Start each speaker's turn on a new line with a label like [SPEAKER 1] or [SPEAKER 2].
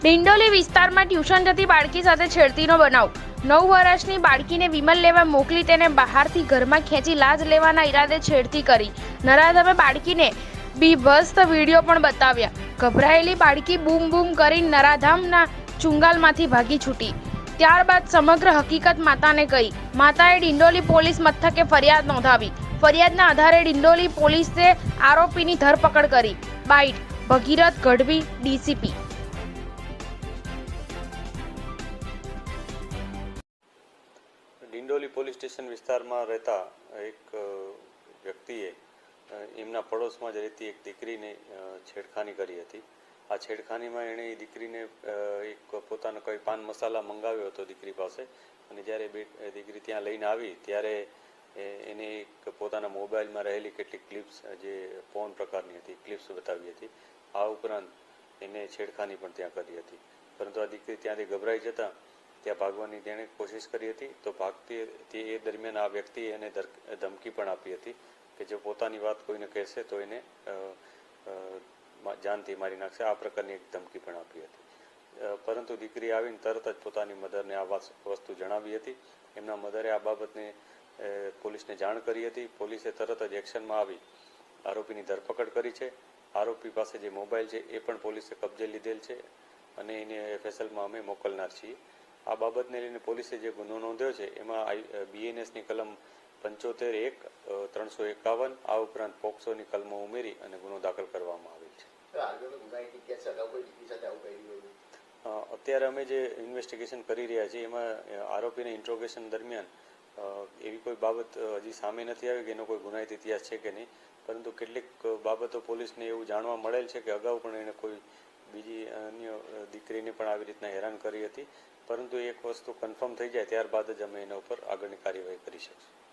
[SPEAKER 1] ડિંડોલી વિસ્તારમાં ટ્યુશન જતી બાળકી સાથે છેડતીનો બનાવ. નવ વર્ષની બાળકીને વિમલ લેવા મોકલી તેને બહારથી ઘરમાં ખેંચી લાજ લેવાના ઈરાદે છેડતી કરી. નરાધમે બાળકીને બીભસ્ત વીડિયો પણ બતાવ્યા. ગભરાયેલી બાળકી બૂમ બૂમ કરી નરાધામના ચુંગાલમાંથી ભાગી છૂટી. ત્યારબાદ સમગ્ર હકીકત માતાને કહી. માતાએ ડિંડોલી પોલીસ મથકે ફરિયાદ નોંધાવી. ફરિયાદના આધારે ડિંડોલી પોલીસે આરોપીની ધરપકડ કરી. Byte, Bhagirath Gadhvi, DCP.
[SPEAKER 2] Dindoli police station વિસ્તારમાં રહેતા એક વ્યક્તિએ એમના પડોશમાં જ રહેતી એક દીકરીને છેડખાની કરી હતી. આ છેડખાનીમાં એણે એ દીકરીને એક પોતાનો કોઈ પાન મસાલા મંગાવ્યો હતો દીકરી પાસે. અને જ્યારે બે દીકરી ત્યાં લઈને આવી, ત્યારે એને એક પોતાના મોબાઈલમાં રહેલી કેટલીક ક્લિપ્સ જે ફોન પ્રકારની હતી, ક્લિપ્સ બતાવી હતી. આ ઉપરાંત એને છેડખાની પણ ત્યાં કરી હતી. પરંતુ આ દીકરી ત્યાંથી ગભરાઈ જતાં ત્યાં ભાગવાની તેણે કોશિશ કરી હતી, તો ભાગતી તે એ દરમિયાન આ વ્યક્તિએ એને ધમકી પણ આપી હતી કે જો પોતાની વાત કોઈને કહેશે તો એને જાનથી મારી નાખશે. આ પ્રકારની એક ધમકી પણ આપી હતી. પરંતુ દીકરી આવીને તરત જ પોતાની મધરને આ વાસ- વસ્તુ જણાવી હતી. એમના મધરે આ બાબતને પોલીસને જાણ કરી હતી. પોલીસે તરત જ એક્શનમાં આવી, આરોપીની ધરપકડ કરી છે. આરોપી પાસે જે મોબાઈલ છે એ પણ પોલીસે કબજે લીધેલ છે અને એને એફએસએલમાં અમે મોકલનાર છીએ. આ બાબતને લઈને પોલીસે જે ગુનો નોંધ્યો છે એમાં બીએનએસની કલમ પંચોતેર એક ત્રણસો એકાવન આ ઉપરાંત પોક્સોની કલમો ઉમેરી અને ગુનો દાખલ કરવામાં આવેલ છે. અત્યારે અમે જે ઇન્વેસ્ટિગેશન કરી રહ્યા છીએ એમાં આરોપીને ઇન્ટ્રોગેશન દરમિયાન એવી કોઈ બાબત હજી સામે નથી આવી કે એનો કોઈ ગુનાહિત ઇતિહાસ છે કે નહીં પરંતુ કેટલીક બાબતો પોલીસને એવું જાણવા મળેલ છે કે અગાઉ પણ એણે કોઈ બીજી અન્ય દીકરીને પણ આવી રીતના હેરાન કરી હતી. પરંતુ એક વસ્તુ કન્ફર્મ થઈ જાય ત્યારબાદ જ અમે એના ઉપર આગળની કાર્યવાહી કરી શકીશું.